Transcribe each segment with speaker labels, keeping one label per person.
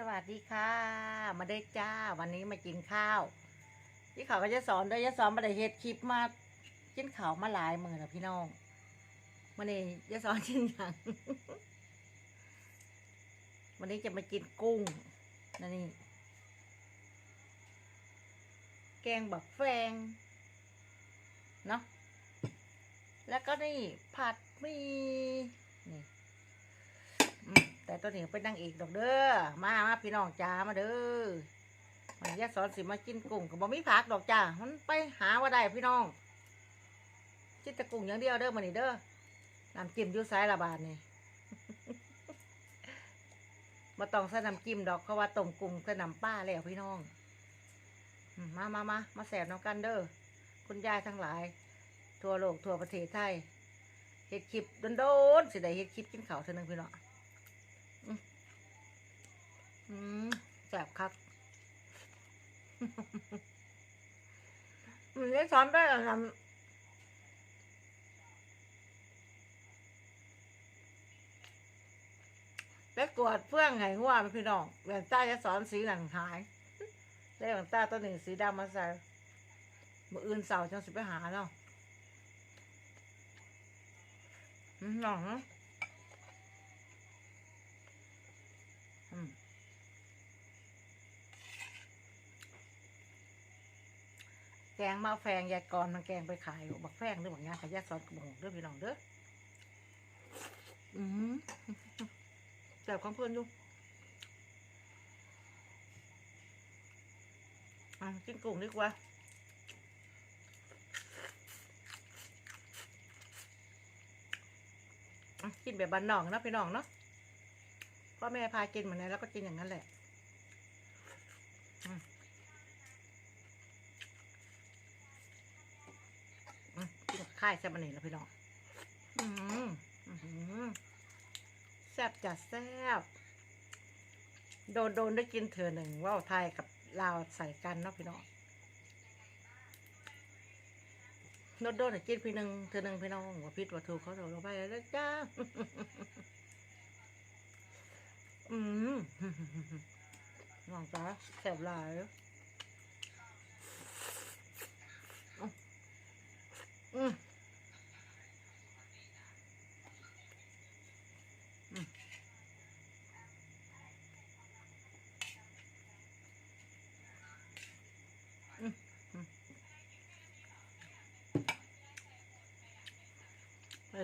Speaker 1: สวัสดีค่ะ มาได้จ้า วันนี้มากินข้าวพี่เขาก็จะสอนด้วยจะสอนมาได้เฮ็ดคลิปมากินข้าวมาหลายมือแล้วพี่น้องวันนี้จะสอนกินอย่างวันนี้จะมากินกุ้งนั่นนี่แกงบักแฟงเนาะแล้วก็นี่ผัดมี แต่ตัวนี้เป็นนางเอกดอกเด้อ มามาพี่น้องจ้ามาเด้อมันยาสอนสิมากินกุ้งก็บ่มีผักดอกจ้า มันไปหาว่าได้พี่น้องกินแต่กุ้งอย่างเดียวเด้อมันนี่เด้อน้ำจิ้มอยูไซระบาดนี่มาต้องใส่น้ำจิ้มดอกเขาว่าต้มกุ้งใส่น้ำป้าแล้วพี่น้อง มามามามาแสบน้ำกันเด้อ คุณยายทั้งหลาย ทั่วโลกทั่วประเทศไทยเฮ็ดคลิปโดนๆสิได้เฮ็ดคลิปกินข้าวเท่านึงพี่น้อง อืมแสบครับมันได้สอนได้ทำและกวดเพื่องไงหัวมันพี่น้องแหวนใต้จะสอนสีหนังหายได้แหวนใต้ตัวหนึ่งสีดำมาใส่มืออื่นเสาจังสิไปหาเนาะหนองนะอืม แกงมาแฟงยายกรมันแกงไปขายบักแฟงหรือบักงานขายาซอสกระบอกเด้อพี่น้องเด้ออืมแซ่บของเพื่อนอยู่อะกินกุ้งดีกว่าอะกินแบบบ้านนอกนะพี่น้องเนาะพ่อแม่พากินเหมือนนั้แล้วก็กินอย่างนั้นแหละ อื มกินกับข้ายแซ่บมันนี่แล้วพี่น้องอืมอื้อหือแซ่บจัดแซ่บโดนโดนได้กินเถื่อหนึ่งว่าวไทยกับลาวใส่กันเนาะพี่น้องโดนโดนได้กินพี่หนึ่งเถื่อหนึ่งพี่น้องว่าพิษว่าถูกเขาโดนลงไปแล้วจ้าอืมน้องจ้าแซ่บหลายอืม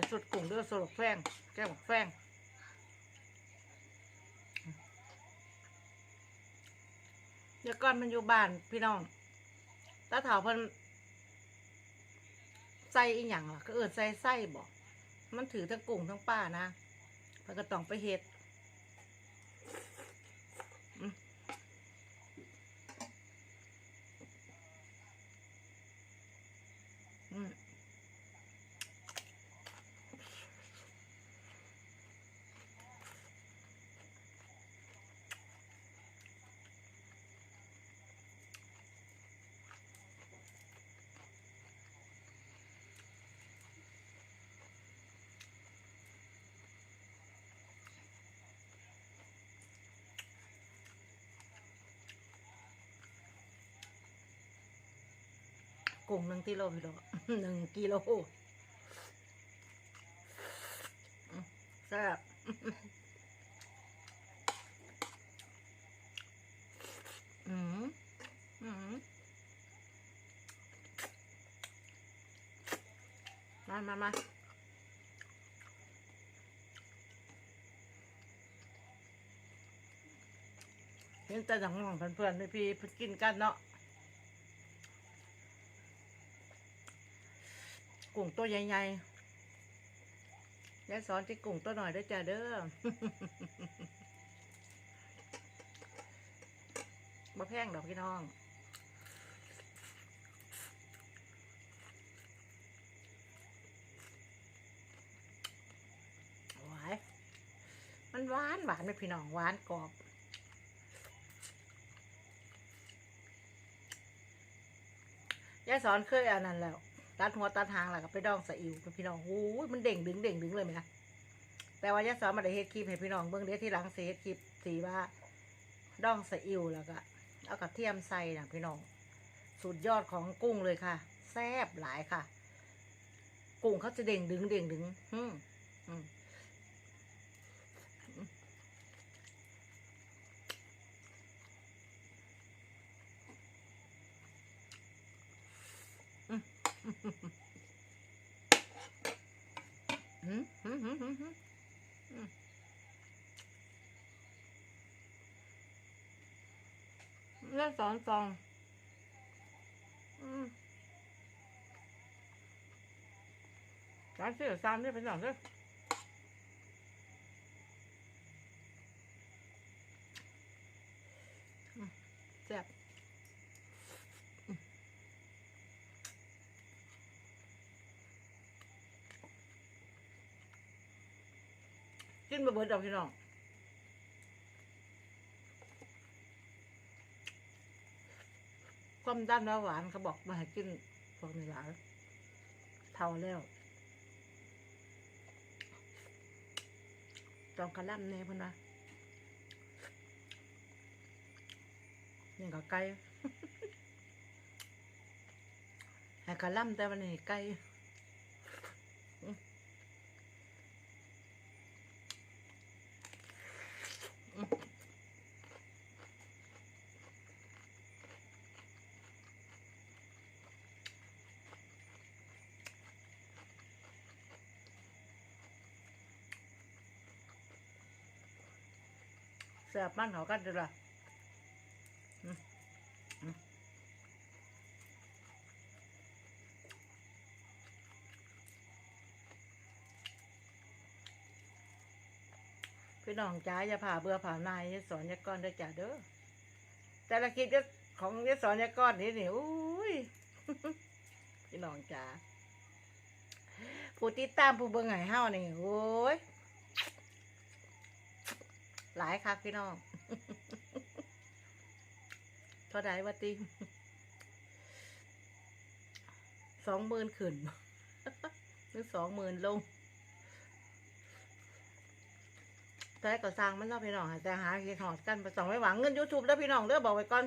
Speaker 1: อสุดกุ้งเด้อสลบแฟงแก้มแฟงเดี๋ยวก่อนมันอยู่บ้านพี่น้องตาเถาเพิ่นใส่อีหยังล่ะก็เอิดใส่ไส้บอก มันถือทั้งกุ้งทั้งป้านะเพิ่นก็ต้องไปเฮ็ด กุ้งหนึ่งกิโลพี่น้องหนึ่งกิโลแซ่บอืมอืมมามามาเห็นแต่หนังของเพื่อนๆพี่เพิ่นกินกันเนาะ กุ้งตัวใหญ่ๆยายสอนที่กุ้งตัวหน่อยด้วยจ้าเด้อมาแพงดอกพี่น้องหวานมันหวานหวานไหมพี่น้องหวานกรอบยายสอนเคยอันนั้นแล้ว ตัดหัวตัดหางแล้วก็ไปดองส่อิ๋วกับพี่น้องโอ้ยมันเด่งดึงเด่งดึงเลยไหมนะแต่ว่ายาสอนมาได้เฮ็ดคลิปให้พี่น้องเบื้องเดียวที่หลังสิเฮ็ดคลิปสีว่าดองสะอิวแล้วก็เอากระเทียมใส่นะพี่น้องสุดยอดของกุ้งเลยค่ะ แซ่บหลายค่ะ กุ้งเขาจะเด่งดึงเด่งดึง อืมอืมอืมอืมอืมอืมอืมอืม เล่นสอนฟองอืมร้านเสือซามเนี่ยเป็นหลังเด้อแซ่บกินบะเบิดดอกพี่น้อง ความดันเบาหวานเขาบอกมาให้กินพวกนี้หลายเท่าแล้วจองกระล่ำเน่ยพนะนี่ก็ไก่ให้กระล่ำแต่วันนี้ไก่ แซ่บมันเขากันเด้อล่ะพี่น้องจ้าอย่าผ่าเบื่อผ่านายยสอนยาก้อนเด้จ้าเด้อแต่ละคลิปจะของยาสอนยาก้อนนี่นี่อุ้ยพี่น้องจ้าผู้ติดตามผู้เบิ่งไห้เฮานี่โอ้ย หลายคักพี่น้องเท่าไดวะติสองหมื่นขึ้นหรือสองหมื่นลงแต่ก็สร้างมันเนาพี่น้องแต่หาเฮ็ดหอดกันไปสองไว้หวังเงิน YouTube แล้วพี่น้องเด้อบอกไว้ก่อน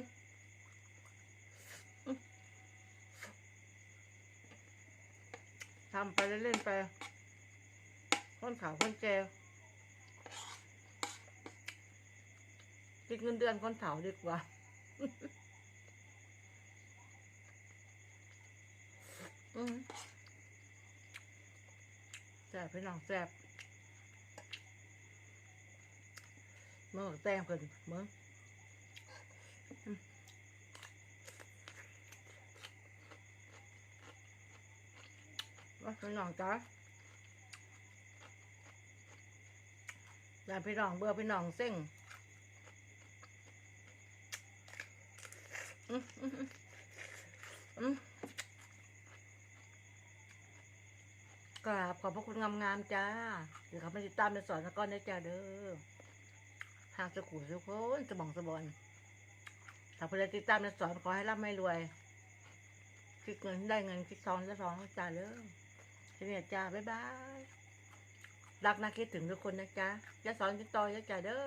Speaker 1: ทำไปเล่นๆไปคนขาวคนแก่ คิดเงินเดือนคนเฒ่าดีกว่า อืมแซ่บพี่น้องแซ่บเมื่อแต้มเพิ่นเมื่อว่าพี่น้องจ้าอย่าพี่น้องเบื่อพี่น้องเส้งอืมอืมอืมอืม กราบขอบพระคุณงามๆจ้าเดี๋ยวเขามาติดตามในสอนก้อนได้จ้าเด้อทางสุขุมสุขคนสมองสบอนถ้าเพื่อนติดตามในสอนขอให้ร่ำให้รวย คิดเงินได้เงินคิดทองได้ทองจ้าเด้อที่นี้จ้าบ๊ายบายรักนะคิดถึงทุกคนนะจ้าจะสอนติดต่อยจ้าเด้อ